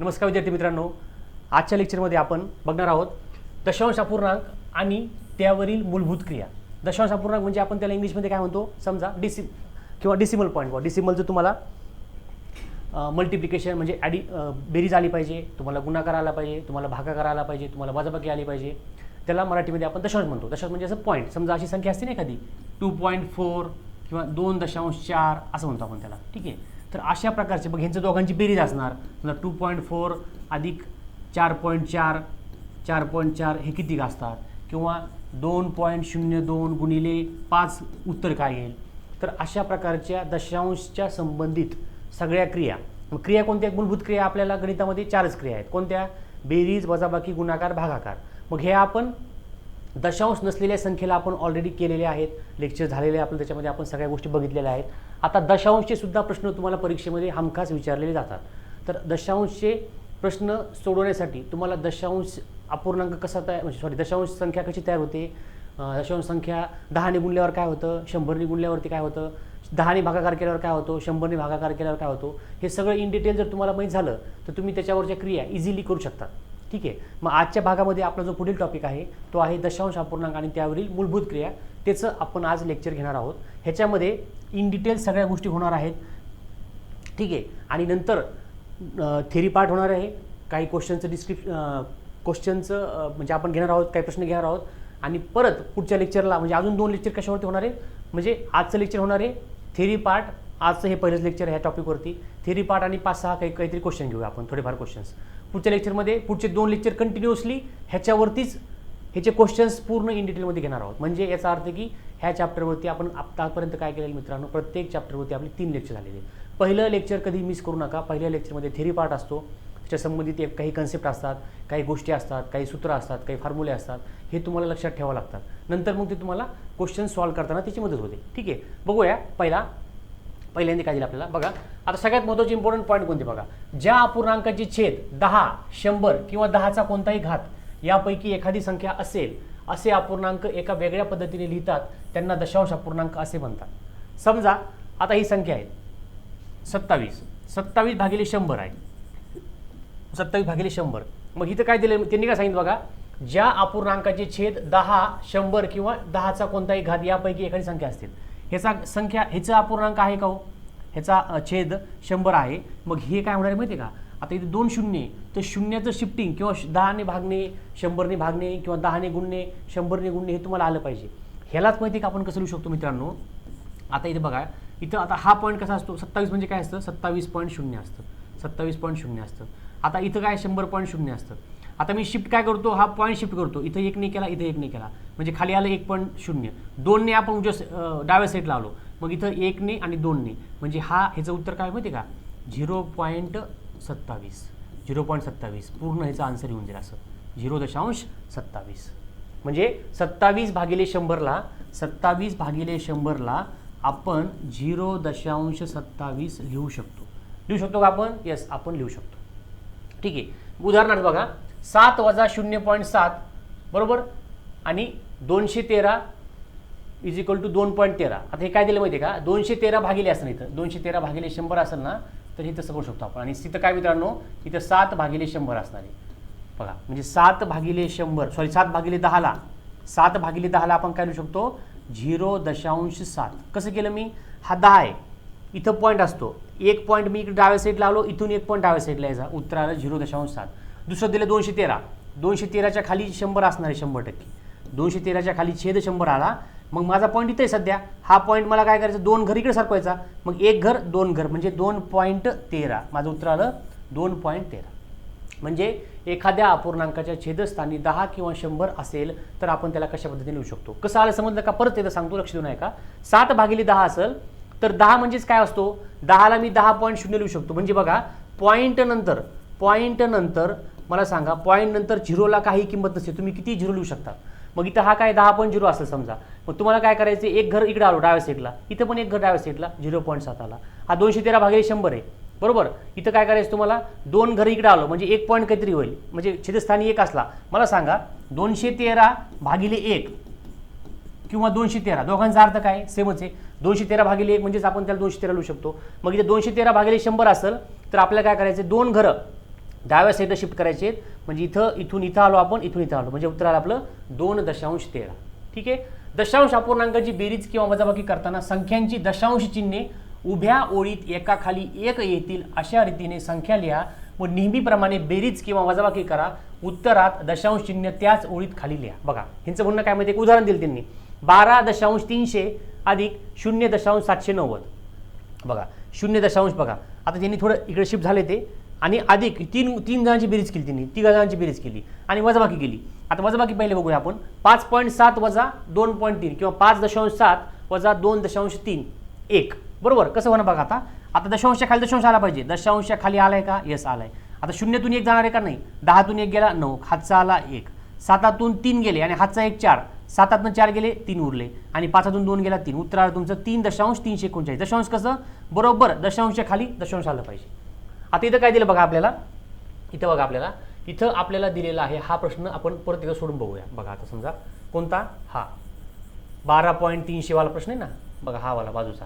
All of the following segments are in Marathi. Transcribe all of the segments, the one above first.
नमस्कार विद्यार्थी मित्रांनो. आजच्या लेक्चरमध्ये आपण बघणार आहोत दशांश अपूर्णांक आणि त्यावरील मूलभूत क्रिया. दशांश अपूर्णांक म्हणजे आपण त्याला इंग्लिशमध्ये काय म्हणतो? समजा डिसि किंवा डिसिमल पॉईंट डिसिमलचं तुम्हाला मल्टिप्लिकेशन म्हणजे ॲडी बेरीज आली पाहिजे तुम्हाला गुणाकार आला पाहिजे तुम्हाला भागाकार आला पाहिजे तुम्हाला वजाबाकी आली पाहिजे त्याला मराठीमध्ये आपण दशांश म्हणतो. दशांश म्हणजे असं पॉईंट समजा अशी संख्या असते ना एखादी टू पॉईंट फोर किंवा दोन दशांश चार असं म्हणतो आपण त्याला. ठीक आहे? तर अशा प्रकारचे मग ह्यांचं दोघांची बेरीज असणार. समजा टू पॉईंट फोर अधिक चार पॉईंट चार चार पॉईंट चार हे किती असतात? किंवा दोन पॉईंट शून्य दोन गुणिले पाच उत्तर काय येईल? तर अशा प्रकारच्या दशांशच्या संबंधित सगळ्या क्रिया. मग क्रिया कोणत्या मूलभूत क्रिया आपल्याला गणितामध्ये चारच क्रिया आहेत. कोणत्या? बेरीज वजाबाकी गुणाकार भागाकार. मग हे आपण दशांश नसलेल्या संख्येला आपण ऑलरेडी केलेले आहेत. लेक्चर झालेले आपण त्याच्यामध्ये आपण सगळ्या गोष्टी बघितलेल्या आहेत. आता दशांशचे सुद्धा प्रश्न तुम्हाला परीक्षेमध्ये हमखास विचारलेले जातात. तर दशांशचे प्रश्न सोडवण्यासाठी तुम्हाला दशांश अपूर्णांक कसा तयार म्हणजे सॉरी दशांश संख्या कशी तयार होते? दशांश संख्या दहाने गुणल्यावर काय होतं? शंभरने गुणल्यावरती काय होतं? दहाने भागाकार केल्यावर काय होतो? शंभरने भागाकार केल्यावर काय होतो? हे सगळं इन डिटेल जर तुम्हाला माहीत झालं तर तुम्ही त्याच्यावरच्या क्रिया इझिली करू शकता. ठीक आहे. मग आजच्या भागामध्ये आपला जो पुढील टॉपिक आहे तो आहे दशांश अपूर्णांक आणि त्यावरील मूलभूत क्रिया. त्याचं आपण आज लेक्चर घेणार आहोत. ह्याच्यामध्ये इन डिटेल सगळ्या गोष्टी होणार आहेत. ठीक आहे. आणि नंतर थेरी पार्ट होणार आहे. काही क्वेश्चनचं डिस्क्रिप क्वेश्चनचं म्हणजे आपण घेणार आहोत काही प्रश्न घेणार आहोत. आणि परत पुढच्या लेक्चरला म्हणजे अजून दोन लेक्चर कशावरती होणार आहे? म्हणजे आजचं लेक्चर होणार आहे. थेरी पार्ट आजचं हे पहिलंच लेक्चर ह्या टॉपिकवरती थेरी पार्ट आणि पाच सहा काही काहीतरी क्वेश्चन घेऊया आपण थोडेफार क्वेश्चन्स पुढच्या लेक्चरमध्ये पुढचे दोन लेक्चर कंटिन्युअसली ह्याच्यावरतीच ह्याचे क्वेश्चन्स पूर्ण इन डिटेलमध्ये घेणार आहोत. म्हणजे याचा अर्थ की ह्या चॅप्टरवरती आपण आतापर्यंत काय केलेलं मित्रांनो? प्रत्येक चॅप्टरवरती आपले तीन लेक्चर झालेले आहेत. पहिलं लेक्चर कधी मिस करू नका. पहिल्या लेक्चरमध्ये थेरी पार्ट असतो. त्याच्या संबंधित एक काही कन्सेप्ट असतात काही गोष्टी असतात काही सूत्र असतात काही फॉर्म्युले असतात. हे तुम्हाला लक्षात ठेवावं लागतात. नंतर मग ते तुम्हाला क्वेश्चन सॉल्व्ह करताना त्याची मदत होते. ठीक आहे? बघूया. पहिला पहिल्यांदा काय दिलं आपल्याला? बघा आता सगळ्यात महत्त्वाचे इम्पॉर्टंट पॉईंट कोणते बघा? ज्या अपूर्णांकाची छेद दहा शंभर किंवा दहाचा कोणताही घात यापैकी एखादी संख्या असेल असे अपूर्णांक एका वेगळ्या पद्धतीने लिहितात त्यांना दशांश अपूर्णांक असे म्हणतात. समजा आता ही संख्या आहे. सत्तावीस. सत्तावीस भागिले शंभर आहे. सत्तावीस भागिले शंभर. मग इथं काय दिलं? त्यांनी काय सांगितलं बघा? ज्या अपूर्णांकाचे छेद दहा शंभर किंवा दहाचा कोणताही घात यापैकी एखादी संख्या असतील. ह्याचा संख्या ह्याचा अपूर्णांक आहे का हो? ह्याचा छेद शंभर आहे. मग हे काय होणार आहे माहिती आहे का? आता इथे दोन शून्य तर शून्याचं शिफ्टिंग किंवा दहाने भागणे शंभरने भागणे किंवा दहाने गुणणे शंभरने गुणणे हे तुम्हाला आलं पाहिजे. ह्यालाच माहिती आहे का आपण कसं लिहू शकतो मित्रांनो? आता इथे बघा इथं आता हा पॉईंट कसा असतो? सत्तावीस म्हणजे काय असतं? सत्तावीस पॉईंट शून्य असतं. सत्तावीस पॉईंट शून्य असतं. आता इथं काय? शंभर पॉईंट शून्य असतं. आता मी शिफ्ट काय करतो? हा पॉईंट शिफ्ट करतो. इथं एक नाही केला इथं एक नाही केला. म्हणजे खाली आलं एक पॉईंट शून्य. दोनने आपण उद्या डाव्या साईडला आलो. मग इथं एकने आणि दोनने म्हणजे हा ह्याचं उत्तर काय माहिती आहे का? झिरो पॉईंट सत्तावीस. झिरो पॉईंट सत्तावीस. पूर्ण ह्याचा आन्सर येऊन जाईल असं. झिरो दशांश सत्तावीस. म्हणजे सत्तावीस भागिले शंभरला सत्तावीस भागिले शंभरला आपण झिरो दशांश सत्तावीस लिहू शकतो. लिहू शकतो का आपण? येस आपण लिहू शकतो. ठीक आहे. उदाहरणार्थ बघा. सात वजा शून्य पॉईंट सात बरोबर? आणि दोनशे तेरा इज इक्वल टू दोन पॉईंट तेरा. आता हे काय दिलं माहिती आहे का? दोनशे तेरा भागिले असं इथं. दोनशे तेरा भागिले शंभर असेल ना तर तसं करू शकतो आपण. आणि तिथं काय मित्रांनो? इथं सात भागिले शंभर असणार आहे. बघा म्हणजे सात भागिले शंभर सॉरी सात भागिले दहाला. सात भागिले दहाला आपण काय लिहू शकतो? झिरो दशांश सात. कसं केलं मी? हा दहा आहे. इथं पॉईंट असतो. एक पॉईंट मी इकडे डाव्या साईड आलो इथून एक पॉईंट डाव्या साईडला यायचा. उत्तर आलं झिरो दशांश सात. दुसरं दिलं दोनशे तेरा. दोनशे तेराच्या खाली शंभर असणार आहे शंभर टक्के. दोनशे तेराच्या खाली छेद शंभर आला. मग माझा पॉईंट इथे आहे सध्या. हा पॉईंट मला काय करायचं? दोन घर इकडे सरकवायचा. मग एक घर दोन घर. म्हणजे दोन पॉईंट तेरा. माझं उत्तर आलं दोन पॉईंट तेरा. म्हणजे एखाद्या अपूर्णांकाच्या छेदस्थानी दहा किंवा शंभर असेल तर आपण त्याला कशा पद्धतीने लिहू शकतो? कसं आलं समजलं का? परत एकदा सांगतो लक्ष देऊ नये का सात भागिले दहा असेल तर दहा म्हणजेच काय असतो? दहाला मी दहा पॉईंट शून्य लिहू शकतो. म्हणजे बघा पॉईंट नंतर पॉईंट नंतर मला सांगा पॉईंट नंतर झिरोला काही किंमत नसते तुम्ही किती झिरो लिहू शकता? मग इथं हा काय दहा पॉईंट झिरो असेल समजा. मग तुम्हाला काय करायचं एक घर इकडे आलो डाव्या साईडला इथं पण एक घर डाव्या साईडला झिरो पॉईंट सात आला. हा दोनशे तेरा भागिले शंभर आहे. बरोबर? इथं काय करायचं तुम्हाला? दोन घर इकडे आलो म्हणजे एक पॉईंट काहीतरी होईल. म्हणजे छेदस्थानी एक असला. मला सांगा दोनशे तेरा भागिले एक किंवा दोनशे तेरा दोघांचा अर्थ काय? सेमच आहे. दोनशे तेरा भागिले एक म्हणजेच आपण त्याला दोनशे तेरा लिहू शकतो. मग इथे दोनशे तेरा भागिले शंभर असेल तर आपल्याला काय करायचं दोन घरं. डाव्या साईडला शिफ्ट करायचे आहेत. म्हणजे इथं इथून इथं आलो आपण इथून इथं आलो. म्हणजे उत्तर आलं आपलं दोन दशांश तेरा. ठीक आहे? दशांश अपूर्णांकाची बेरीज किंवा वजाबाकी करताना संख्यांची दशांश चिन्हे उभ्या ओळीत एकाखाली एक येतील अशा रीतीने संख्या लिहा. व नेहमीप्रमाणे बेरीज किंवा वजाबाकी करा. उत्तरात दशांश चिन्ह त्याच ओळीत खाली लिहा. बघा ह्यांचं म्हणणं काय माहिती एक उदाहरण दिलं त्यांनी. बारा दशांश तीनशे अधिक शून्य दशांश सातशे नव्वद. बघा शून्य दशांश बघा. आता ज्यांनी थोडं इकडे शिफ्ट झाले ते आणि अधिक तीन तीन जणांची बेरीज केली तिने तिघा जणांची बेरीज केली आणि वजाबाकी केली. आता वजाबाकी पहिले बघूया आपण. पाच पॉईंट सात वजा दोन पॉईंट तीन किंवा पाच दशांश सात वजा दोन दशांश तीन. एक. बरोबर? कसं होणार बघा आता. आता दशांशच्या खाली दशांश आला पाहिजे. दशांशच्या खाली आलाय का? यस आलाय. आता शून्यतून एक जाणार आहे का नाही? दहातून एक गेला नऊ. हातचा आला एक. सातातून तीन गेले आणि हातचा एक चार. सातातनं चार गेले तीन उरले. आणि पाचातून दोन गेला तीन. उत्तर आलं तुमचं तीन दशांश तीनशे एकोणचाळीस. दशांश कसं? बरोबर दशांशच्या खाली दशांश आलं पाहिजे. आता इथं काय दिलं बघा आपल्याला? इथं बघा आपल्याला. इथं आपल्याला दिलेला आहे हा प्रश्न आपण परत एकदा सोडून बघूया. बघा आता समजा कोणता? हा. बारा पॉईंट तीनशेवाला प्रश्न आहे ना? बघा हा वाला बाजूचा.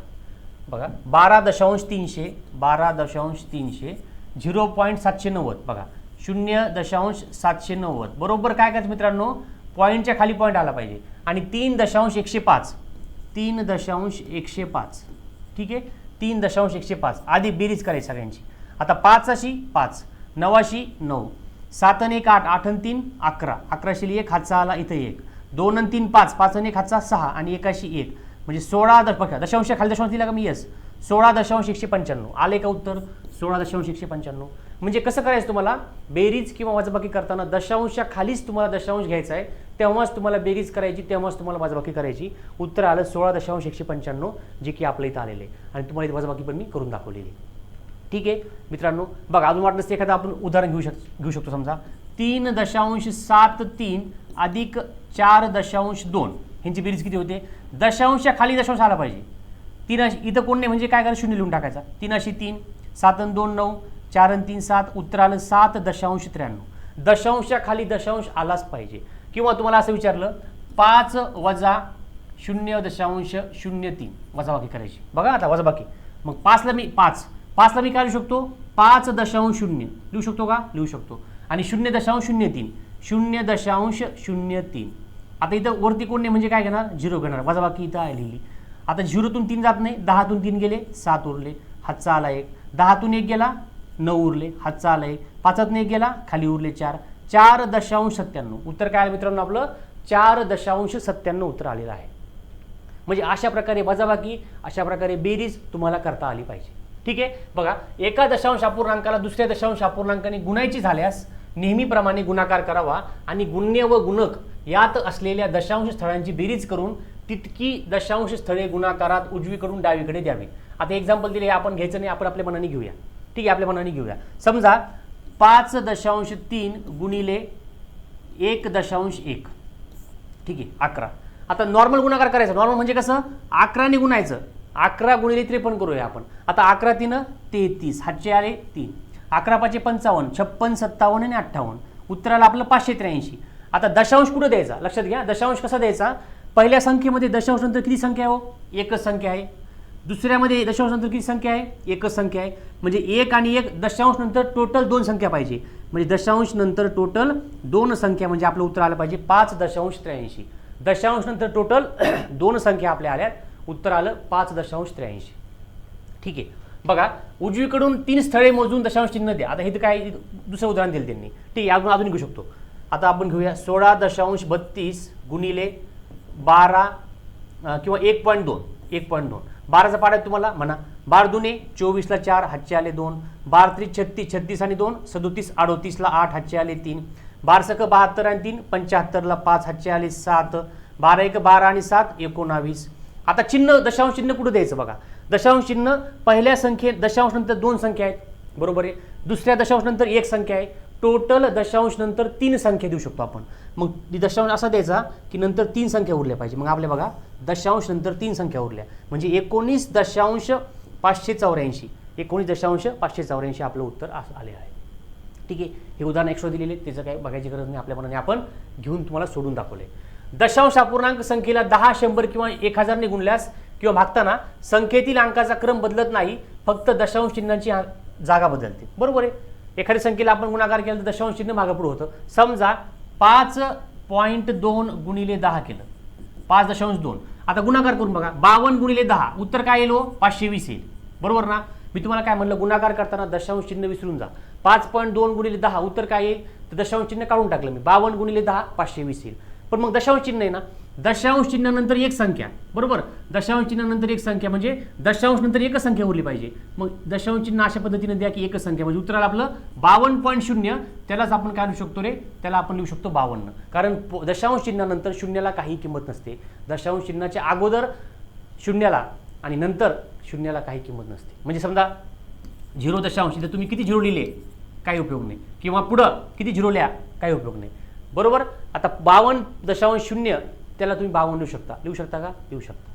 बघा. बारा दशांश तीनशे बारा दशांश तीनशे झिरो पॉईंट सातशे नव्वद. बघा. शून्य दशांश सातशे नव्वद. बरोबर काय करायचं मित्रांनो? पॉईंटच्या खाली पॉईंट आला पाहिजे. आणि तीन दशांश एकशे पाच. तीन दशांश एकशे पाच. ठीक आहे? तीन दशांश एकशे पाच. आधी बेरीज करायची सगळ्यांची. आता पाच अशी पाच. नवाशी नऊ. सात आणि एक आठ आठ आणि तीन अकरा. अकराशेली एक हातचा आला इथं एक. दोन आणि तीन पाच. पाच आणि एक हातचा सहा आणि एकाशी एक. म्हणजे सोळा दश दशांश खाली दशांश दिला का मी? यस सोळा दशांश एकशे पंच्याण्णव. आले का उत्तर? सोळा दशांश एकशे पंच्याण्णव. म्हणजे कसं करायचं तुम्हाला? बेरीज किंवा वाजबाकी करताना दशांशा खालीच तुम्हाला दशांश घ्यायचा आहे. तेव्हाच तुम्हाला बेरीज करायची तेव्हाच तुम्हाला वाजबाकी करायची. उत्तर आलं सोळा दशांश एकशे पंच्याण्णव जे की आपल्या इथं आलेले आहे. आणि तुम्हाला इथे वाजबाकी पण मी करून दाखवलेली आहे. ठीक आहे? मित्रांनो बघा अजून वाटलंच एखादं आपण उदाहरण घेऊ शक घेऊ शकतो समजा. तीन दशांश सात तीन अधिक चार दशांश दोन. ह्यांची बेरीज किती होते? दशांशच्या खाली दशांश आला पाहिजे. तीन अशी इथं कोण नाही म्हणजे काय करायचं? शून्य लिहून टाकायचा. तीन अशी तीन सात आणि दोन नऊ चार आणि तीन सात उत्तरानं सात दशांश त्र्याण्णव. दशांशच्या खाली दशांश आलाच पाहिजे. किंवा तुम्हाला असं विचारलं पाच वजा शून्य दशांश शून्य तीन. वजाबाकी करायची. बघा आता वजाबाकी. मग पाचला मी पाच. पाचला मी काय लिहू शकतो? पाच दशांश शून्य. लिहू शकतो का? लिहू शकतो. आणि शून्य दशांश शून्य तीन. शून्य दशांश शून्य तीन. आता इथं वरती कोण नाही म्हणजे काय घेणार? झिरो घेणार. वजाबाकी इथं आहे लिहिली. आता झिरोतून तीन जात नाही. दहातून तीन गेले सात उरले. हातचा आला एक. दहातून एक गेला नऊ उरले. हातचा आला एक. पाचातून एक गेला खाली उरले चार. चार दशांश सत्त्याण्णव. उत्तर काय आलं मित्रांनो आपलं? चार दशांश सत्त्याण्णव उत्तर आलेलं आहे. म्हणजे अशा प्रकारे वजाबाकी अशा प्रकारे बेरीज तुम्हाला करता आली पाहिजे. ठीक आहे? बघा एका दशांश अपूर्णांकाला दुसऱ्या दशांश अपूर्णांकाने गुणायची झाल्यास नेहमीप्रमाणे गुणाकार करावा आणि गुण्य व गुणक यात असलेल्या दशांश स्थळांची बेरीज करून तितकी दशांश स्थळे गुणाकारात उजवीकडून डावीकडे द्यावी. आता एक्झाम्पल दिले आपण घ्यायचं नाही आपण आपल्या मनाने घेऊया. ठीक आहे आपल्या मनाने घेऊया. समजा पाच दशांश तीन गुणिले एक दशांश एक. ठीक आहे अकरा. आता नॉर्मल गुणाकार करायचा. नॉर्मल म्हणजे कसं? अकराने गुणायचं. अकरा गुणिले त्रेपन्न करूया आपण. आता अकरा तीन तेहतीस. हातचे आले तीन. अकरा पाचशे पंचावन्न छप्पन सत्तावन्न आणि अठ्ठावन्न. उत्तराला आपलं पाचशे त्र्याऐंशी. आता दशांश कुठं द्यायचा? लक्षात घ्या दशांश कसा द्यायचा? पहिल्या संख्येमध्ये दशांश नंतर किती संख्या आहे हो? एकच संख्या आहे. दुसऱ्यामध्ये दशांश नंतर किती संख्या आहे? एकच संख्या आहे. म्हणजे एक आणि एक दशांश नंतर टोटल दोन संख्या पाहिजे. म्हणजे दशांश नंतर टोटल दोन संख्या म्हणजे आपलं उत्तर आलं पाहिजे पाच दशांश त्र्याऐंशी. दशांश नंतर टोटल दोन संख्या आपल्या आल्यात. उत्तर आलं पाच दशांश त्र्याऐंशी. ठीक आहे. बघा उजवीकडून तीन स्थळे मोजून दशांश चिन्ह द्या. आता इथं काय दुसरं उदाहरण दिलं त्यांनी. ठीक आहे अजून अजून घेऊ शकतो. आता आपण घेऊया सोळा दशांश बत्तीस गुणिले बारा किंवा एक पॉईंट दोन. एक पॉईंट दोन. बाराचा पाडा तुम्हाला म्हणा. बार दुने चोवीसला चार हातचे आले दोन. बार त्रिक छत्तीस छत्तीस आणि दोन. सदोतीस अडोतीसला आठ हातचे आले तीन. बार सक बहात्तर आणि तीन पंच्याहत्तरला पाच हातचे आले सात. बारा एक बारा आणि सात एकोणावीस. आता चिन्ह दशांश चिन्ह कुठं द्यायचं बघा? दशांश चिन्ह पहिल्या संख्येत दशांश नंतर दोन संख्या आहेत. बरोबर आहे? दुसऱ्या दशांश नंतर एक संख्या आहे. टोटल दशांश नंतर तीन संख्या देऊ शकतो आपण. मग ती दशांश असा द्यायचा की नंतर तीन संख्या उरल्या पाहिजे. मग आपल्या बघा दशांश नंतर तीन संख्या उरल्या. म्हणजे एकोणीस दशांश पाचशे चौऱ्याऐंशी. एकोणीस दशांश पाचशे चौऱ्याऐंशी आपलं उत्तर असं आले आहे. ठीक आहे? हे उदाहरण एक्स्ट्रा दिलेले त्याचं काही बघायची गरज नाही. आपल्या मनाने आपण घेऊन तुम्हाला सोडून दाखवले दशांश अपूर्णांक संख्येला दहा शंभर किंवा एक हजारने गुणल्यास किंवा भागताना संख्येतील अंकाचा क्रम बदलत नाही फक्त दशांश चिन्हांची जागा बदलते. बरोबर आहे? एखाद्या संख्येला आपण गुणाकार केला तर दशांश चिन्ह मागापुढे होतं. समजा पाच पॉईंट दोन गुणिले दहा केलं. पाच दशांश दोन. आता गुणाकार करून बघा. बावन्न गुणिले दहा. उत्तर काय येईल हो? पाचशे वीस येईल. बरोबर ना? मी तुम्हाला काय म्हणलं? गुणाकार करताना दशांश चिन्ह विसरून जा. पाच पॉईंट दोन गुणिले दहा. उत्तर काय येईल? तर दशांश चिन्ह काढून टाकलं मी. बावन्न गुणिले दहा पाचशे वीस येईल. पण मग दशांश चिन्ह आहे ना? दशांश चिन्हानंतर एक संख्या. बरोबर? दशांश चिन्हानंतर एक संख्या म्हणजे दशांश नंतर एकच संख्या उरली पाहिजे. मग दशांश चिन्ह अशा पद्धतीने द्या की एकच संख्या. म्हणजे उत्तराला आपलं बावन्न पॉईंट शून्य त्यालाच आपण काय लिहू शकतो रे? त्याला आपण लिहू शकतो बावन्न. कारण दशांश चिन्हानंतर शून्याला काही किंमत नसते. दशांश चिन्हाच्या अगोदर शून्याला आणि नंतर शून्याला काही किंमत नसते. म्हणजे समजा झिरो दशांश तुम्ही किती झिरो लिहिले? काही उपयोग नाही. किंवा पुढं किती झिरो लिहा? काही उपयोग नाही. बरोबर? आता बावन्न दशांश शून्य त्याला तुम्ही बावन्न लिहू शकता. लिहू शकता का? लिहू शकता.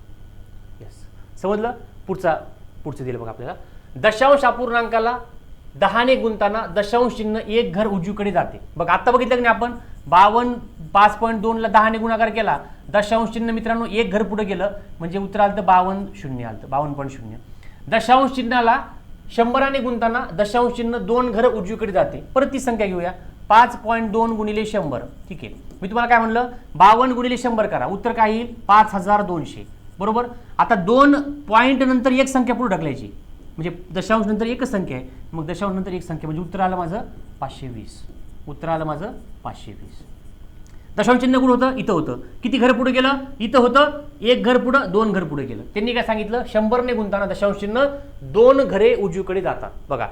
येस समजलं? पुढचा पुढचं दिलं बघा आपल्याला. दशांश अपूर्णांकाला दहाने गुंताना दशांश चिन्ह एक घर उजवीकडे जाते. बघा आता बघितलं की नाही आपण? बावन्न पाच पॉईंट दोनला दहाने गुणाकार केला. दशांश चिन्ह मित्रांनो एक घर पुढे गेलं. म्हणजे उत्तर आलं तर बावन्न शून्य आलं बावन्न पॉईंट शून्य. दशांश चिन्हाला शंभराने गुंताना दशांश चिन्ह दोन घर उजवीकडे जाते. परत ती संख्या घेऊया. पाच पॉईंट दोन गुणिले शंभर. ठीक आहे. मी तुम्हाला काय म्हणलं? बावन्न गुणिले शंभर करा. उत्तर काय येईल? पाच हजार दोनशे. बरोबर? आता दोन पॉईंट नंतर एक संख्या पुढे ढकलायची. म्हणजे दशांश नंतर एकच संख्या आहे. मग दशांश नंतर एक संख्या. म्हणजे उत्तर आलं माझं पाचशे वीस. उत्तर आलं माझं पाचशे वीस. दशांश चिन्ह कुठं होतं? इथं होतं. किती घर पुढे गेलं? इथं होतं. एक घर पुढं दोन घर पुढे गेलं. त्यांनी काय सांगितलं? शंभरने गुंताना दशांश चिन्ह दोन घरे उजवीकडे जातात. बघा.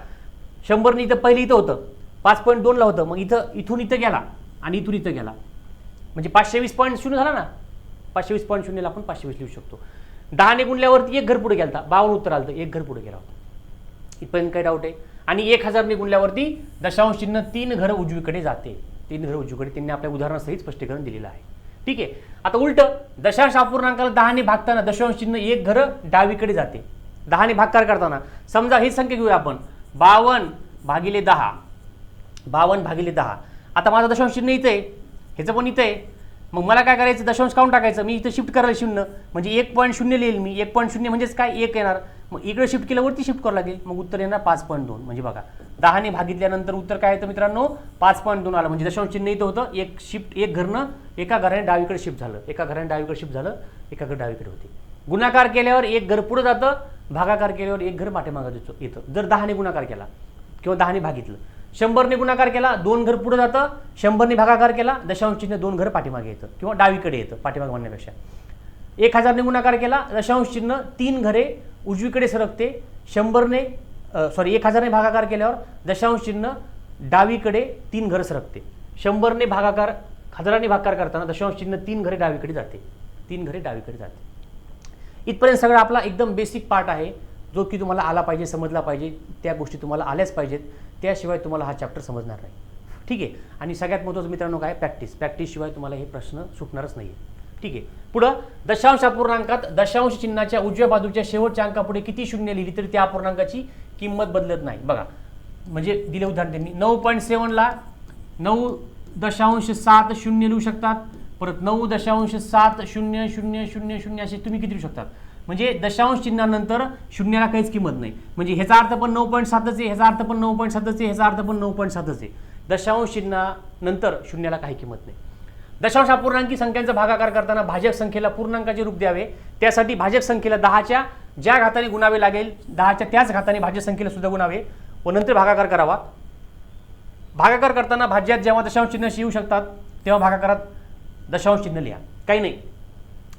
शंभरने इथं पहिले इथं होतं. पाच पॉईंट दोनला होतं. मग इथं इथून इथं गेला आणि इथून इथं गेला. म्हणजे पाचशे वीस पॉईंट शून्य झाला ना? पाचशे वीस पॉईंट शून्यला आपण पाचशे वीस लिहू शकतो. दहाने गुणल्यावरती एक घर पुढे गेला होता बावन्न उत्तर आलं तर एक घर पुढे गेला होता. इथपर्यंत काय डाऊट आहे. आणि एक हजारने गुणल्यावरती दशांश चिन्ह तीन घर उजवीकडे जाते. तीन घर उजवीकडे. त्यांनी आपल्या उदाहरणासहित स्पष्टीकरण दिलेलं आहे. ठीक आहे. आता उलट दशांश अपूर्णांकाला दहाने भागताना दशांश चिन्ह एक घर डावीकडे जाते. दहाने भागकार करताना. समजा ही संख्या घेऊया आपण. बावन्न भागिले दहा. बावन्न भागिले दहा. आता माझं दशांश चिन्ह इथं आहे. ह्याचं पण इथं आहे. मग मला काय करायचं? दशांश काउंट टाकायचं. मी इथं शिफ्ट करायला शून्य म्हणजे एक पॉईंट शून्य लिहिल मी. एक पॉईंट शून्य म्हणजेच काय? एक येणार. मग इकडे शिफ्ट केल्यावरती शिफ्ट करावं लागेल. मग उत्तर येणार पाच पॉईंट दोन. म्हणजे बघा दहाने भागितल्यानंतर उत्तर काय येतं मित्रांनो? पाच पॉईंट दोन आलं. म्हणजे दशांश चिन्ह इथं होतं. एक शिफ्ट एक घरनं एका घराने डावीकडे शिफ्ट झालं. एका घराने डावीकडे शिफ्ट झालं. एका घर डावीकडे होते. गुणाकार केल्यावर एक घर पुढे जातं. भागाकार केल्यावर एक घर पाठीमागं देतो येतं. जर दहाने गुणाकार केला किंवा दहाने भागितलं. शंभरने गुणाकार केला दोन घर पुढे जातं शंभरने भागाकार केला दशांश चिन्ह दोन घर पाठीमागे येतं किंवा डावीकडे येतं पाठीमागे म्हणण्यापेक्षा. एक हजारने गुणाकार केला दशांश चिन्ह तीन घरे उजवीकडे सरकते शंभरने सॉरी एक हजारने भागाकार केल्यावर दशांश चिन्ह डावीकडे तीन घर सरकते. शंभरने भागाकार हजाराने भागाकार करताना दशांश चिन्ह तीन घरे डावीकडे जाते. तीन घरे डावीकडे जाते. इथपर्यंत सगळा आपला एकदम बेसिक पार्ट आहे. जो की तुम्हाला आला पाहिजे समजला पाहिजे त्या गोष्टी तुम्हाला आल्याच पाहिजेत. त्याशिवाय तुम्हाला हा चॅप्टर समजणार नाही. ठीक आहे? आणि सगळ्यात महत्त्वाचं मित्रांनो काय? प्रॅक्टिस प्रॅक्टिसशिवाय तुम्हाला हे प्रश्न सुटणारच नाही ठीक आहे? पुढं दशांश अपूर्णांकात दशांश चिन्हाच्या उजव्या बाजूच्या शेवटच्या अंकापुढे किती शून्य लिहिली तरी त्या अपूर्णांकाची किंमत बदलत नाही. बघा म्हणजे दिले उदाहरण त्यांनी. नऊ पॉईंट सेवनला नऊ दशांश सात शून्य लिहू शकतात. परत नऊ दशांश सात शून्य शून्य शून्य शून्य असे तुम्ही किती लिहू शकतात? म्हणजे दशांश चिन्हानंतर शून्याला काहीच किंमत नाही. म्हणजे ह्याचा अर्थ पण नऊ पॉईंट सातच आहे ह्याचा अर्थ पण नऊ पॉईंट सातच आहे ह्याचा अर्थ पण नऊ पॉईंट सातच आहे. दशांश चिन्हानंतर शून्याला काही किंमत नाही. दशांश अपूर्णांकी संख्यांचा भागाकार करताना भाजक संख्येला पूर्णांकाचे रूप द्यावे. त्यासाठी भाजक संख्येला दहाच्या ज्या घाताने गुणावे लागेल दहाच्या त्याच घाताने भाज्य संख्येला सुद्धा गुणावे. व नंतर भागाकार करावा. भागाकार करताना भाज्यात जेव्हा दशांश चिन्ह येऊ शकतात तेव्हा भागाकारात दशांश चिन्ह लिहा. काही नाही.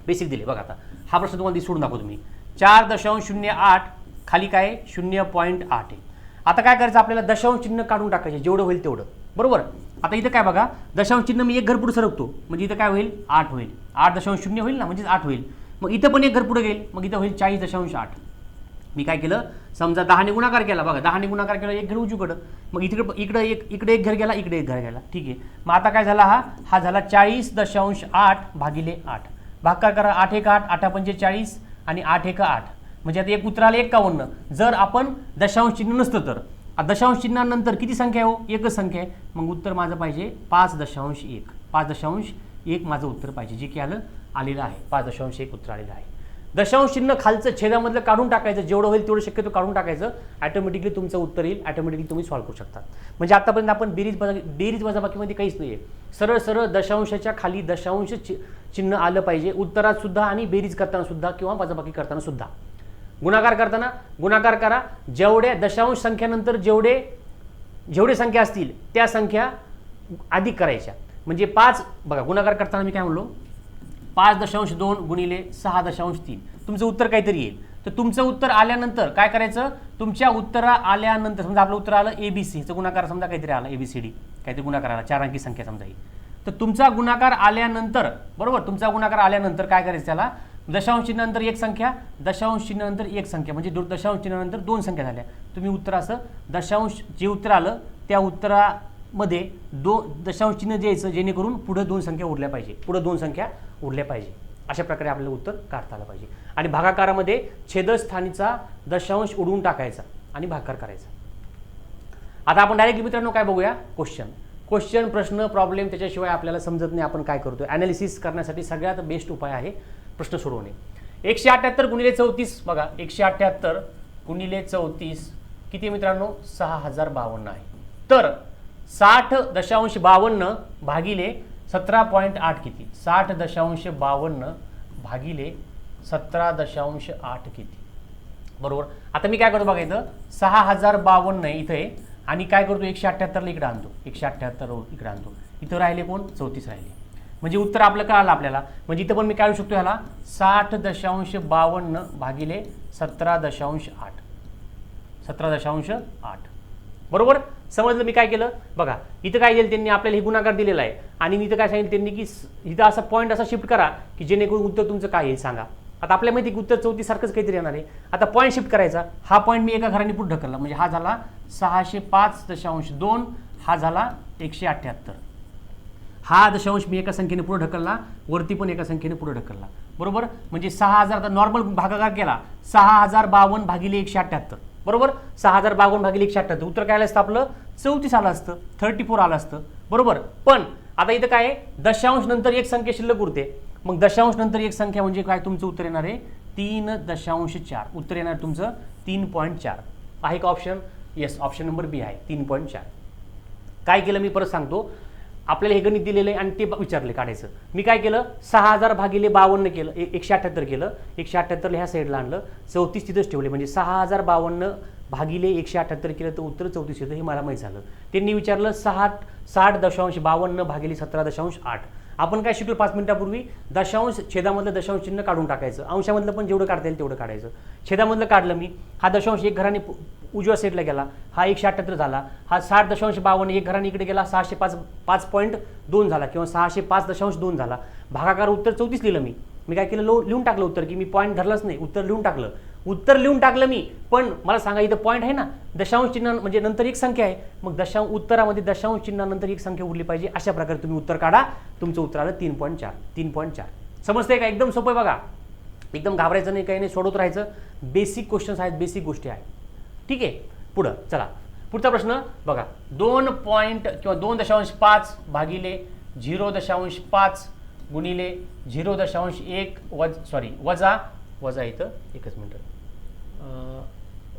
बेसिक दिले बघा आता. हा प्रश्न तुम्हाला दिसून दाखवतो मी. चार दशांश शून्य आठ खाली काय शून्य पॉईंट आठ आहे. आता काय करायचं? आपल्याला दशांश चिन्ह काढून टाकायचे. जेवढं होईल तेवढं. बरोबर? आता इथं काय बघा? दशांश चिन्ह मी एक घर पुढे सरकतो. म्हणजे इथं काय होईल? आठ होईल. आठ दशांश शून्य होईल ना? म्हणजेच आठ होईल. मग इथं पण एक घर पुढे गेल. मग इथं होईल चाळीस दशांश आठ. मी काय केलं? समजा दहाने गुणाकार केला. बघा दहाने गुणाकार केला एक घर उजूकडं मग इकडे इकडे एक इकडे एक घर गेला इकडे एक घर गेला. ठीक आहे. मग आता काय झाला हा? हा झाला चाळीस दशांश आठ भागिले आठ. भागाकार करा आठ एक आठ आठा पंचेचाळीस आणि आठ एक आठ. म्हणजे आता एक उत्तराला एकावन्न जर आपण दशांश चिन्ह नसतं तर. दशांश चिन्हानंतर किती संख्या आहे हो? एकच संख्या आहे. मग उत्तर माझं पाहिजे पाच दशांश एक. पाच दशांश एक माझं उत्तर पाहिजे. जे की आलं आलेलं आहे. पाच दशांश एक उत्तर आलेलं आहे. दशांश चिन्ह खालचं छेदामधलं काढून टाकायचं. जेवढं होईल तेवढं शक्यतो काढून टाकायचं. ॲटोमॅटिकली तुमचं उत्तर येईल. ॲटोमॅटिकली तुम्ही सॉल्व्ह करू शकता. म्हणजे आतापर्यंत आपण बेरीज बजा बेरीज वजाबाकीमध्ये काहीच नाही आहे सरळ सरळ दशांशाच्या खाली दशांश चि चिन्ह आलं पाहिजे. उत्तरात सुद्धा आणि बेरीज करताना सुद्धा किंवा वजाबाकी करताना सुद्धा. गुणाकार करताना गुणाकार करा. जेवढ्या दशांश संख्यानंतर जेवढे जेवढे संख्या असतील त्या संख्या अधिक करायच्या. म्हणजे पाच बघा गुणाकार करताना मी काय म्हणलो? पाच दशांश दोन गुणिले सहा दशांश तीन. तुमचं उत्तर काहीतरी येईल. तर तुमचं उत्तर आल्यानंतर काय करायचं? तुमच्या उत्तरा आल्यानंतर समजा आपलं उत्तर आलं ए बी सीचं गुणाकार समजा काहीतरी आला ए बी सी डी काहीतरी गुणाकार आला चार अंकी संख्या समजा ही. तर तुमचा गुणाकार आल्यानंतर बरोबर? तुमचा गुणाकार आल्यानंतर काय करायचं त्याला? दशांश चिन्हानंतर एक संख्या दशांश चिन्हानंतर एक संख्या म्हणजे दो दशांश चिन्हानंतर दोन संख्या झाल्या. तुम्ही उत्तर असं दशांश जे उत्तर आलं त्या उत्तरामध्ये दो दशांश चिन्ह द्यायचं जेणेकरून पुढं दोन संख्या उरल्या पाहिजे. पुढं दोन संख्या उरल्या पाहिजे. अशा प्रकारे आपल्याला उत्तर काढता आलं पाहिजे. आणि भागाकारामध्ये छेदस्थानीचा दशांश उडवून टाकायचा आणि भागाकार करायचा. आता आपण डायरेक्ट मित्रांनो काय बघूया? क्वेश्चन क्वेश्चन प्रश्न प्रॉब्लेम त्याच्याशिवाय आपल्याला समजत नाही आपण काय करतो ॲनालिसिस करण्यासाठी सगळ्यात बेस्ट उपाय आहे प्रश्न सोडवणे. एकशे अठ्ठ्याहत्तर गुणिले चौतीस बघा एकशे अठ्ठ्याहत्तर गुणिले चौतीस किती मित्रांनो? सहा हजार बावन्न आहे. तर साठ दशांश बावन्न भागिले सतरा पॉईंट आठ किती? साठ दशांश बावन्न भागिले सतरा दशांश आठ किती? बरोबर? आता मी काय करतो बघा इथं? सहा हजार बावन्न आहे इथं. आहे आणि काय करतो? एकशे अठ्ठ्याहत्तरला इकडे आणतो. एकशे अठ्ठ्याहत्तर इकडे आणतो. इथं राहिले कोण? चौतीस राहिले. म्हणजे उत्तर आपलं कळालं आपल्याला. म्हणजे इथं पण मी काढू शकतो ह्याला? साठ दशांश बावन्न भागिले सतरा दशांश आठ. सतरा दशांश आठ. बरोबर? समजलं मी काय केलं? बघा इथं काय केलं त्यांनी आपल्याला हे गुणाकार दिलेला आहे. आणि इथं काय सांगितलं त्यांनी की इथं असा पॉईंट असा शिफ्ट करा की जेणेकरून उत्तर तुमचं काय येईल सांगा. आता आपल्या माहिती की उत्तर चौथीसारखंच काहीतरी येणार आहे. आता पॉईंट शिफ्ट करायचा. हा पॉईंट मी एका घराने पुढं ढकलला म्हणजे हा झाला सहाशे पाच दशांश दोन हा झाला एकशे अठ्ठ्याहत्तर हा दशांश मी एका संख्येने पुढे ढकलला. वरती पण एका संख्येने पुढे ढकलला. बरोबर? म्हणजे सहा हजार नॉर्मल भागाकार केला. सहा हजार बावन्न भागिले एकशे अठ्ठ्याहत्तर बरोबर? सहा हजार बावन्न भागिले एकशे अठ्ठ्याहत्तर. उत्तर काय आलं असतं आपलं? चौतीस आलं असतं. थर्टी फोर आलं असतं. बरोबर? पण आता इथं काय आहे? दशांश नंतर एक संख्या शिल्लक उरते. मग दशांश नंतर एक संख्या म्हणजे काय? तुमचं उत्तर येणार आहे तीन दशांश चार. उत्तर येणार आहे तुमचं तीन पॉईंट चार. आहे का option yes option number B आहे. तीन पॉईंट चार. काय केलं मी? परत सांगतो. आपल्याला हे गणित दिलेलं आहे आणि ते विचारले काढायचं. मी काय केलं? सहा हजार भागिले बावन्न केलं. एकशे अठ्ठ्याहत्तर केलं. एकशे अठ्ठ्याहत्तरला ह्या साईडला आणलं. चौतीस तिथंच ठेवले. म्हणजे सहा हजार बावन्न भागिले एकशे अठ्ठ्याहत्तर केलं तर उत्तर चौतीस येतं हे मला माहीत झालं. त्यांनी विचारलं सहा साठ दशांश बावन्न भागिले सतरा दशांश आठ. आपण काय शिकलो पाच मिनिटापूर्वी? दशांश छेदामधलं दशांश चिन्ह काढून टाकायचं. अंशामधलं पण जेवढं काढता येईल तेवढं काढायचं. छेदामधलं काढलं मी. हा दशांश एक घराने उजव्या साईडला गेला. हा एकशे अठ्ठ्याहत्तर झाला. हा साठ दशांश बावन्न एक घराने इकडे गेला. सहाशे पाच पाच पॉईंट दोन झाला किंवा सहाशे पाच दशांश दोन झाला. भागाकार उत्तर चौतीस लिहिलं मी. मी काय केलं? लो लिहून टाकलं उत्तर की मी पॉईंट धरलंच नाही. उत्तर लिहून टाकलं. उत्तर लिहून टाकलं मी. पण मला सांगा इथं पॉईंट आहे ना? दशांश चिन्ह म्हणजे नंतर एक संख्या आहे. मग दशांश उत्तरामध्ये दशांश चिन्हानंतर एक संख्या उरली पाहिजे. अशा प्रकारे तुम्ही उत्तर काढा. तुमचं उत्तर आलं तीन पॉईंट चार. तीन पॉईंट चार. समजतंय का? एकदम सोपं आहे बघा. एकदम घाबरायचं नाही काही नाही सोडवत राहायचं. बेसिक क्वेश्चन्स आहेत बेसिक गोष्टी आहेत. ठीक आहे? पुढं चला. पुढचा प्रश्न बघा. दोन पॉईंट किंवा दोन दशांश पाच भागिले झिरो दशांश पाच गुणिले झिरो दशांश एक वज सॉरी वजा वजा इथं एकच मिनटं.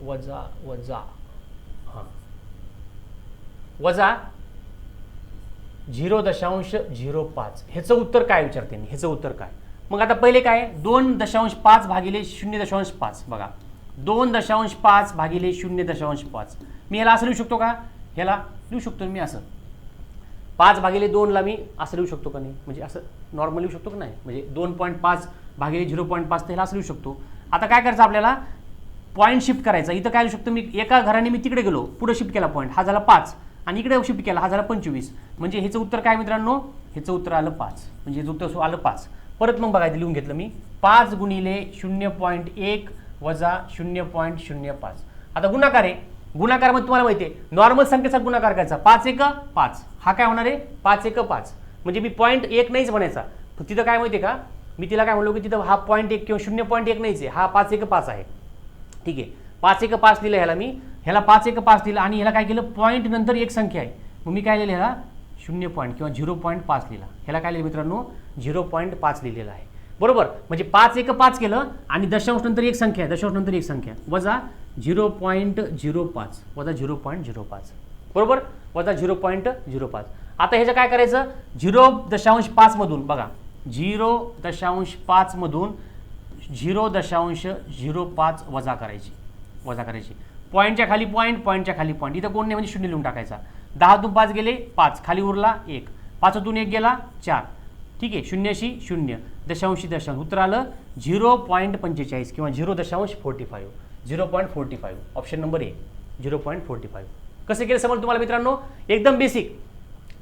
वजा वजा. हां. वजा झिरो दशांश झिरो पाच. ह्याचं उत्तर काय विचारते मी? ह्याचं उत्तर काय? मग आता पहिले काय? दोन दशांश पाच भागिले शून्य दशांश पाच. बघा. दोन दशांश पाच भागिले शून्य दशांश पाच. मी याला असं लिहू शकतो का? ह्याला लिहू शकतो मी असं. पाच भागिले दोनला मी असं लिहू शकतो का नाही? म्हणजे असं नॉर्मल लिहू शकतो का नाही? म्हणजे दोन पॉईंट पाच भागिले झिरो पॉईंट पाच तर ह्याला असं लिहू शकतो. आता काय करायचं आपल्याला? पॉईंट शिफ्ट करायचा. इथं काय शकतो मी? एका घराने मी तिकडे गेलो पुढे शिफ्ट केला पॉईंट हा झाला पाच. आणि इकडे शिफ्ट केला हा झाला पंचवीस. म्हणजे ह्याचं उत्तर काय मित्रांनो? ह्याचं उत्तर आलं पाच. म्हणजे ह्याचं उत्तर आलं पाच. परत मग बघायचं लिहून घेतलं मी. पाच गुणिले शून्य पॉईंट एक वजा शून्य पॉईंट शून्य पाच. आता गुणाकार आहे. गुणाकार मग तुम्हाला माहिती आहे नॉर्मल संख्येचा गुणाकार करायचा. पाच एक पाच. हा काय होणार आहे? पाच एक पाच. म्हणजे मी पॉईंट एक नाहीच म्हणायचा. तिथं काय माहिती आहे का? मी तिला काय म्हणलो की तिथं हा पॉईंट एक किंवा शून्य पॉईंट एक नाहीच आहे. हा पाच एक पाच आहे. ठीक आहे. पाच एक पाच दिलं ह्याला मी. ह्याला पाच एक पाच दिलं आणि ह्याला काय केलं? पॉईंट नंतर एक संख्या आहे. मग मी काय लिहिलं ह्याला? शून्य पॉईंट किंवा झिरो पॉईंट पाच लिहिला. ह्याला काय लिहिलं मित्रांनो? झिरो पॉईंट पाच लिहिलेला आहे. बरोबर? म्हणजे पाच एक पाच केलं आणि दशांश नंतर एक संख्या आहे. दशांश नंतर एक संख्या वजा झिरो पॉईंट झिरो पाच. वजा झिरो पॉईंट झिरो पाच. बरोबर? वजा झिरो पॉईंट झिरो पाच. आता ह्याचं काय करायचं? झिरो दशांश पाचमधून बघा. झिरो दशांश पाचमधून झिरो दशांश झिरो पाच वजा करायची. वजा करायची. पॉईंटच्या खाली पॉईंट पॉईंटच्या खाली पॉईंट इथं कोण नाही म्हणजे शून्य लिहून टाकायचा. दहातून पाच गेले पाच. खाली उरला एक. पाचातून एक गेला चार. ठीक आहे शून्याशी शून्य. दशांशी दशांश. उत्तर आलं झिरो पॉईंट पंचेचाळीस किंवा झिरो दशांश forty five zero point forty five option number A zero point forty five कसं केलं समोर तुम्हाला मित्रांनो? एकदम बेसिक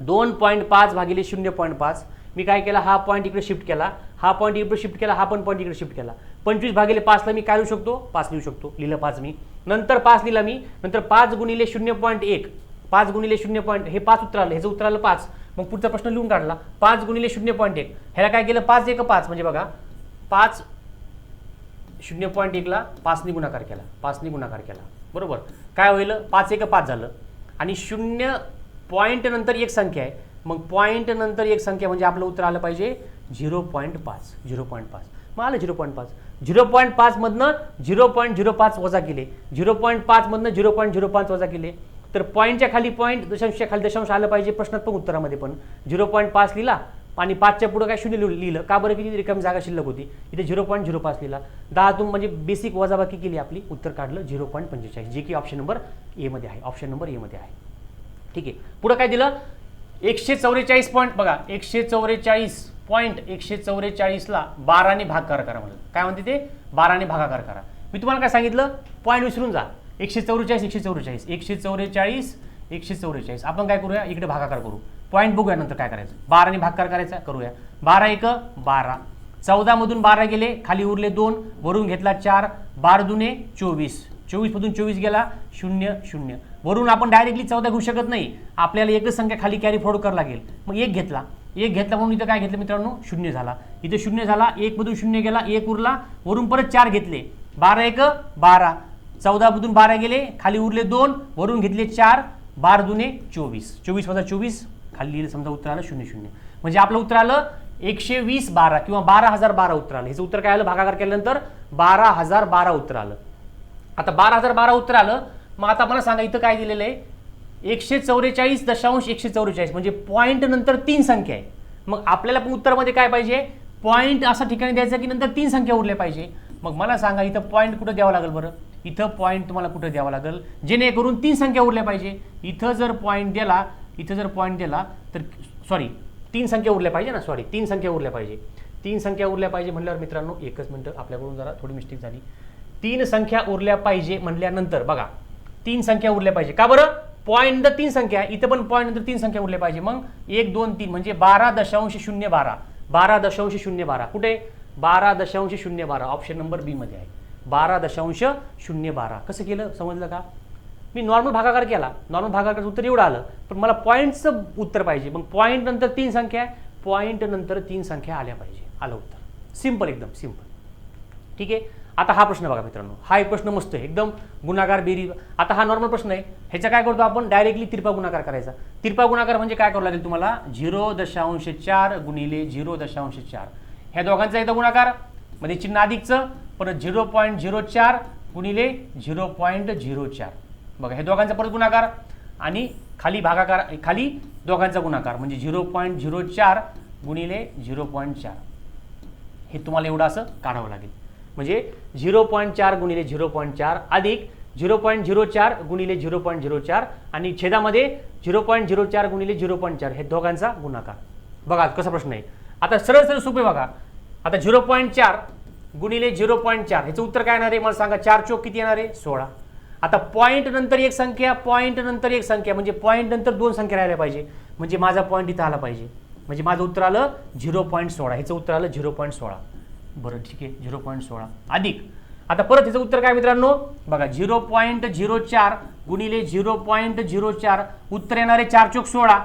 दोन पॉईंट पाच भागिले शून्य पॉईंट पाच. मी काय केला हा पॉईंट इकडे शिफ्ट केला. हा पॉईंट इकडे शिफ्ट केला हा पण पॉईंट इकडे शिफ्ट केला. पंचवीस भागिले पाचला मी काय लिहू शकतो? पाच लिहू शकतो. लिहिलं पाच मी. नंतर पाच लिहिला मी. नंतर पाच गुणिले शून्य पॉईंट एक. पाच गुणिले शून्य पॉईंट हे पाच उत्तर आलं ह्याचं उत्तर आलं पाच. मग पुढचा प्रश्न लिहून काढला. पाच गुणिले शून्य पॉईंट एक. ह्याला काय केलं? पाच एक पाच. म्हणजे बघा पाच शून्य पॉईंट एकला पाचनी गुणाकार केला. पाचनी गुणाकार केला. बरोबर? काय होईल? पाच एक पाच झालं. आणि शून्य पॉईंट नंतर एक संख्या आहे. मग पॉईंट नंतर एक संख्या म्हणजे आपलं उत्तर आलं पाहिजे झिरो पॉईंट पाच झिरो पॉईंट पाच मग आलं झिरो पॉईंट पाच झिरो पॉईंट पाचमधनं झिरो पॉईंट झिरो पाच वजा केले झिरो पॉईंट पाचमधनं झिरो पॉईंट झिरो पाच वजा केले तर पॉईंटच्या खाली पॉईंट दशांशच्या खाली दशांश आलं पाहिजे प्रश्नात पण उत्तरामध्ये पण झिरो पॉईंट पाच लिहिला आणि पाचच्या पुढं काय शून्य लिहिलं का बरं किती रिकामी जागा शिल्लक होती इथे झिरो पॉईंट झिरो पाच लिहिला दहातून म्हणजे बेसिक वजाबाकी केली आपली उत्तर काढलं झिरो पॉईंट पंचेचाळीस जे की ऑप्शन नंबर एमध्ये आहे ऑप्शन नंबर एमध्ये आहे ठीक आहे पुढं काय दिलं एकशे चौवेचाळीस पॉईंट बघा एकशे चौवेचाळीस पॉईंट एकशे चौवेचाळीसला बाराने भागाकार करा म्हणलं. काय म्हणते ते? बाराने भागाकार करा. मी तुम्हाला काय सांगितलं? पॉईंट विसरून जा. एकशे चौवेचाळीस एकशे चौवेचाळीस. एकशे चौवेचाळीस एकशे चौवेचाळीस. आपण काय करूया? इकडे भागाकार करू. पॉईंट बघूया नंतर काय करायचं. बाराने भागाकार करायचा? करूया. बारा एक बारा. चौदामधून बारा गेले खाली उरले दोन वरून घेतला चार बार दुने चोवीस चोवीसमधून चोवीस गेला शून्य शून्य. वरून आपण डायरेक्टली चौदा घेऊ शकत नाही. आपल्याला एकच संख्या खाली कॅरी फॉरवर्ड करावं लागेल. मग एक घेतला. एक घेतला म्हणून इथं काय घेतलं मित्रांनो? शून्य झाला. इथं शून्य झाला एकमधून शून्य गेला एक उरला. वरून परत चार घेतले. बारा एक बारा. चौदामधून बारा गेले खाली उरले दोन. वरून घेतले चार. बार दुने चोवीस. चोवीस वजा चोवीस खाली लिहिलं समजा उत्तर आलं शून्य शून्य. म्हणजे आपलं उत्तर आलं एकशे वीस बारा किंवा बारा हजार बारा उत्तर आलं. ह्याचं उत्तर काय आलं? भागाकार केल्यानंतर बारा हजार बारा उत्तर आलं. आता बारा हजार बारा उत्तर आलं मग आता मला सांगा इथं काय दिलेलं आहे? एकशे चौवेचाळीस दशांश एकशे चौवेचाळीस म्हणजे पॉईंट नंतर तीन संख्या आहे. मग आपल्याला पण उत्तरमध्ये काय पाहिजे? पॉईंट असा ठिकाणी द्यायचं की नंतर तीन संख्या उरल्या पाहिजे. मग मला सांगा इथं पॉईंट कुठं द्यावं लागेल बरं? इथं पॉईंट तुम्हाला कुठं द्यावं लागेल? जेणेकरून तीन संख्या उरल्या पाहिजे. इथं जर पॉईंट दिला इथं जर पॉईंट दिला तर सॉरी तीन संख्या उरल्या पाहिजे ना? सॉरी तीन संख्या उरल्या पाहिजे. तीन संख्या उरल्या पाहिजे म्हणल्यावर मित्रांनो एकच मिनटं आपल्याकडून जरा थोडी मिस्टेक झाली. तीन संख्या उरल्या पाहिजे म्हणल्यानंतर बघा तीन संख्या उरल्या पाहिजे. का बरं? पॉईंट नंतर तीन संख्या. आहे. इथं पण पॉईंट नंतर तीन संख्या उरल्या पाहिजे. मग एक दोन तीन. म्हणजे बारा दशांश शून्य बारा. बारा दशांश शून्य बारा. कुठे? बारा दशांश शून्य बारा. ऑप्शन नंबर बी मध्ये आहे. बारा दशांश शून्य बारा. कसं केलं? समजलं का? मी नॉर्मल भागाकार केला. नॉर्मल भागाकारचं उत्तर एवढं आलं. पण मला पॉईंटचं उत्तर पाहिजे. मग पॉईंट नंतर तीन संख्या आहे. पॉईंट नंतर तीन संख्या आल्या पाहिजे. आलं उत्तर. सिंपल एकदम. सिंपल ठीक आहे? आता हा प्रश्न बघा मित्रांनो. हा एक प्रश्न मस्त आहे. एकदम गुणाकार बेरी. आता हा नॉर्मल प्रश्न आहे. ह्याचा काय करतो आपण? डायरेक्टली तिरपा गुणाकार करायचा. तिरपा गुणाकार म्हणजे काय करावं लागेल तुम्हाला? झिरो दशांश चार गुणिले झिरो दशांश चार. ह्या दोघांचा एकदा गुणाकार. म्हणजे चिन्ह अधिकचं परत झिरो पॉईंट झिरो चार गुणिले झिरो पॉईंट झिरो चार. बघा हे दोघांचा परत गुणाकार. आणि खाली भागाकार खाली दोघांचा गुणाकार. म्हणजे झिरो पॉईंट झिरो चार गुणिले झिरो पॉईंट चार. हे तुम्हाला एवढं असं काढावं लागेल. म्हणजे झिरो पॉईंट चार गुणिले झिरो पॉईंट चार अधिक झिरो पॉईंट झिरो चार गुणिले झिरो पॉईंट झिरो चार आणि छेदामध्ये झिरो पॉईंट झिरो चार गुणिले झिरो पॉईंट चार हे दोघांचा गुणाकार बघा कसा प्रश्न आहे आता सरळ सरळ सोपे बघा आता झिरो पॉईंट चार गुणिले झिरो पॉईंट चार ह्याचं उत्तर काय येणार आहे मला सांगा चार चोक किती येणार आहे सोळा आता पॉईंट नंतर एक संख्या पॉईंट नंतर एक संख्या म्हणजे पॉईंट नंतर दोन संख्या राहिल्या पाहिजे म्हणजे माझा पॉईंट इथं आला पाहिजे म्हणजे माझं उत्तर आलं झिरो पॉईंट सोळा ह्याचं उत्तर आलं झिरो पॉईंट सोळा बरं ठीक आहे. झिरो पॉईंट सोळा. अधिक. आता परत ह्याचं उत्तर काय मित्रांनो? बघा झिरो पॉईंट झिरो चार गुणिले झिरो पॉईंट झिरो चार. उत्तर येणारे चार चौक सोळा.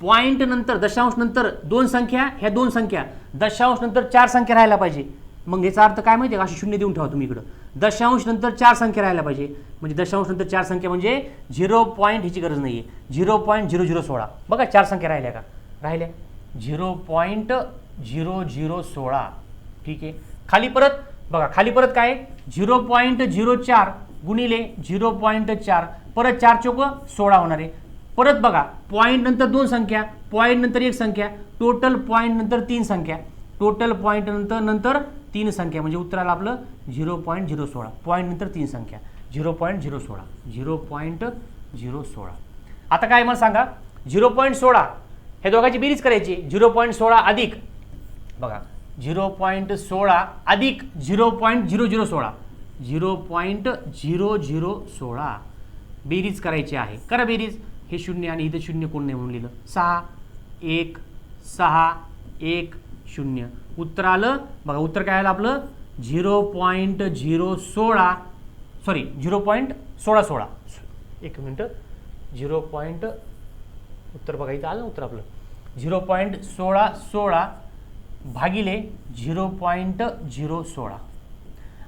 पॉईंट नंतर दशांश नंतर दोन संख्या ह्या दोन संख्या. दशांश नंतर चार संख्या राहायला पाहिजे. मग याचा अर्थ काय माहिती आहे का? अशी शून्य देऊन ठेवा तुम्ही इकडं. दशांश नंतर चार संख्या राहायला पाहिजे. म्हणजे दशांश नंतर चार संख्या म्हणजे झिरो पॉईंट ह्याची गरज नाही आहे झिरो पॉईंट झिरो झिरो सोळा. बघा चार संख्या राहिल्या का? राहिल्या. झिरो पॉईंट झिरो झिरो सोळा. ठीक आहे. खाली परत बघा खाली परत काय झिरो पॉईंट झिरो चार गुणिले झिरो पॉईंट चार. परत चार चोक सोळा होणार आहे. परत बघा पॉईंट नंतर दोन संख्या पॉईंट नंतर एक संख्या टोटल पॉईंट नंतर तीन संख्या. टोटल पॉईंट नंतर नंतर तीन संख्या म्हणजे उत्तराला आपलं झिरो पॉईंट झिरो सोळा. पॉईंट नंतर तीन संख्या. झिरो पॉईंट झिरो सोळा. झिरो पॉईंट झिरो सोळा. आता काय मला सांगा? झिरो पॉईंट सोळा. हे दोघांची बेरीज करायची. झिरो पॉईंट सोळा अधिक. बघा झिरो पॉईंट सोळा अधिक झिरो पॉईंट झिरो झिरो सोळा. झिरो पॉईंट झिरो झिरो सोळा. बेरीज करायची आहे. करा बेरीज. हे शून्य आणि इथं शून्य कोण नाही म्हणून लिहिलं. सहा एक सहा एक शून्य. उत्तर आलं? बघा उत्तर काय आलं आपलं? झिरो पॉईंट झिरो सोळा. सॉरी झिरो पॉईंट सोळा सोळा. एक मिनटं. झिरो पॉईंट उत्तर बघा इथं आलं उत्तर आपलं. झिरो पॉईंट सोळा सोळा. भागिले झिरो पॉईंट झिरो सोळा.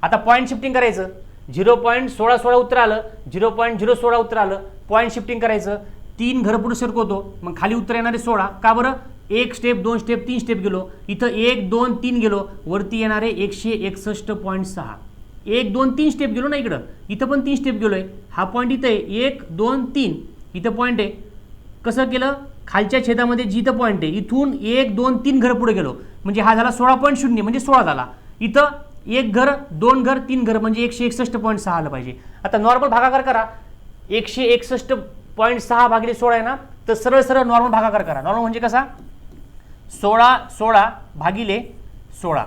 आता पॉईंट शिफ्टिंग करायचं. झिरो पॉईंट सोळा सोळा उत्तर आलं. झिरो पॉईंट झिरो सोळा उत्तर आलं. पॉईंट शिफ्टिंग करायचं. तीन घर पुढे सरकवतो. मग खाली उत्तर येणारे सोळा. का बरं? एक स्टेप दोन स्टेप तीन स्टेप गेलो. इथं एक दोन तीन गेलो. वरती येणारे एकशे एकसष्ट पॉईंट सहा. एक दोन तीन स्टेप गेलो ना इकडं. इथं पण तीन स्टेप गेलो आहे हा पॉईंट इथं आहे. एक दोन तीन. इथं पॉईंट आहे. कसं केलं? खालच्या छेदामध्ये जिथं पॉईंट आहे इथून एक दोन तीन घर पुढे गेलो. म्हणजे हा झाला सोळा पॉईंट शून्य म्हणजे सोळा झाला. इथं एक घर दोन घर तीन घर म्हणजे एकशे एकसष्ट पॉईंट सहा आलं पाहिजे. आता नॉर्मल भागाकार करा. एकशे एकसष्ट पॉईंट सहा भागिले सोळा आहे ना? तर सरळ सरळ नॉर्मल भागाकार करा. नॉर्मल म्हणजे कसा? सोळा सोळा भागिले सोळा.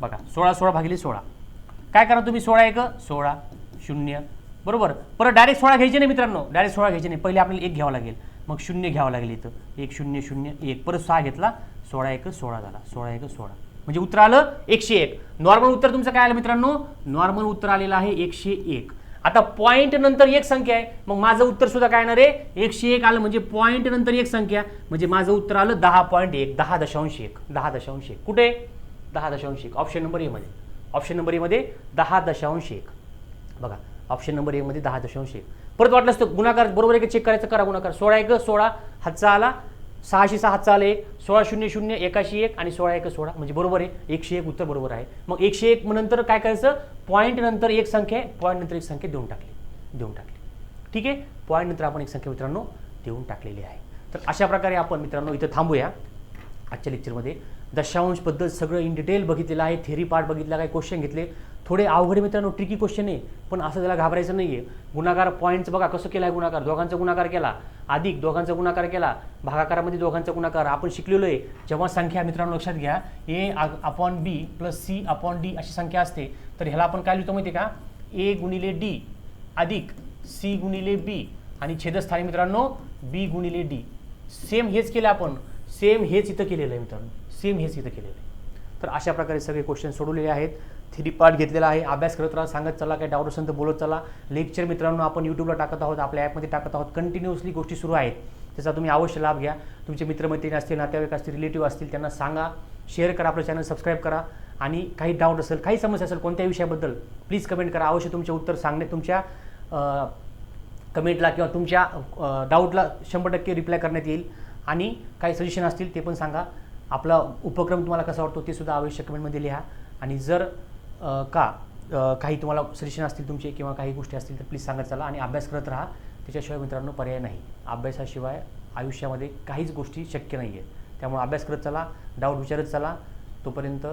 बघा सोळा सोळा भागिले सोळा. काय करा तुम्ही सोळा एक? सोळा शून्य. बरोबर. परत डायरेक्ट सोळा घ्यायचे नाही मित्रांनो. डायरेक्ट सोळा घ्यायचे नाही. पहिले आपल्याला एक घ्यावं लागेल. मग शून्य घ्यावं लागेल इथं. एक शून्य शून्य एक. परत सहा घेतला सोळा एक सोळा झाला. सोळा एक सोळा. म्हणजे उत्तर आलं एकशे एक. नॉर्मल उत्तर तुमचं काय आलं मित्रांनो? नॉर्मल उत्तर आलेलं आहे एकशे एक. आता पॉईंट नंतर एक संख्या आहे. मग माझं उत्तर सुद्धा काय येणार आहे? एकशे एक आलं म्हणजे पॉईंट नंतर एक संख्या. म्हणजे माझं उत्तर आलं दहा पॉईंट एक दहा दशांश एक. दहा दशांश एक. कुठे? दहा दशांश एक. ऑप्शन नंबर एमध्ये ऑप्शन नंबर एमध्ये दहा दशांश एक. बघा. ऑप्शन नंबर एमध्ये दहा दशांश एक. परत वाटलंच तर गुणाकार बरोबर एक चेक करायचं करा गुणाकार. सोळा एक सोळा हातचा आला सहाशे सहा हातचा आला एक सोळा शून्य शून्य एकाशे एक आणि सोळा एक सोळा. म्हणजे बरोबर आहे एकशे एक उत्तर बरोबर आहे. मग एकशे एक नंतर काय करायचं? पॉईंट नंतर एक संख्या आहे पॉईंट नंतर एक संख्या देऊन टाकली. देऊन टाकली. ठीक आहे? पॉईंट नंतर आपण एक संख्या मित्रांनो देऊन टाकलेली आहे. तर अशा प्रकारे आपण मित्रांनो इथं थांबूया. आजच्या लेक्चरमध्ये दशांश पद्धत सगळं इन डिटेल बघितलेलं आहे थेरी पार्ट बघितला काही क्वेश्चन घेतले. थोडे अवघड मित्रांनो ट्रिकी क्वेश्चन आहे. पण असं त्याला घाबरायचं नाही आहे गुणाकार पॉईंटचं बघा कसं केला आहे गुणाकार? दोघांचा गुणाकार केला. अधिक दोघांचा गुणाकार केला. भागाकारामध्ये दोघांचा गुणाकार. आपण शिकलेलो आहे. जेव्हा संख्या मित्रांनो लक्षात घ्या A upon B plus C upon D अशी संख्या असते. तर ह्याला आपण काय लिहितो माहिती आहे का? ए गुणिले डी अधिक सी गुणिले बी आणि छेदस्थानी मित्रांनो बी गुणिले डी. सेम हेच केलं आपण. सेम हेच इथं केलेलं आहे मित्रांनो. सेम हेच इथं केलेलं आहे. तर अशा प्रकारे सगळे क्वेश्चन सोडवलेले आहेत. थ्री पार्ट घेतलेला आहे. अभ्यास करत राहा सांगत चला काही डाऊट असेल तर बोलत चला. लेक्चर मित्रांनो आपण यूट्यूबला टाकत आहोत आपल्या ॲपमध्ये टाकत आहोत. कंटिन्युअसली गोष्टी सुरू आहेत. त्याचा तुम्ही अवश्य लाभ घ्या. तुमचे मित्रमैत्रिणी असतील नातेवाईक असतील रिलेटिव्ह असतील त्यांना सांगा. शेअर करा आपलं चॅनल सबस्क्राईब करा. आणि काही डाऊट असेल काही समस्या असेल कोणत्या विषयाबद्दल प्लीज कमेंट करा. अवश्य तुमचे उत्तर सांगणे तुमच्या कमेंटला किंवा तुमच्या डाऊटला शंभर टक्के रिप्लाय करण्यात येईल. आणि काही सजेशन असतील ते पण सांगा. आपला उपक्रम तुम्हाला कसा वाटतो ते सुद्धा अवश्य कमेंटमध्ये लिहा. आणि जर का? काही तुम्हाला सजेशन असतील तुमचे किंवा काही गोष्टी असतील तर प्लीज सांगत चला आणि अभ्यास करत राहा. त्याच्याशिवाय मित्रांनो पर्याय नाही. अभ्यासाशिवाय आयुष्यामध्ये काहीच गोष्टी शक्य नाही आहेत त्यामुळे अभ्यास करत चला डाऊट विचारत चला. तोपर्यंत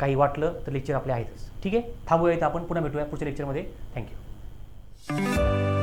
काही वाटलं तर लेक्चर आपले आहेतच. ठीक आहे? थांबूया इथं आपण. पुन्हा भेटूया पुढच्या लेक्चरमध्ये थँक्यू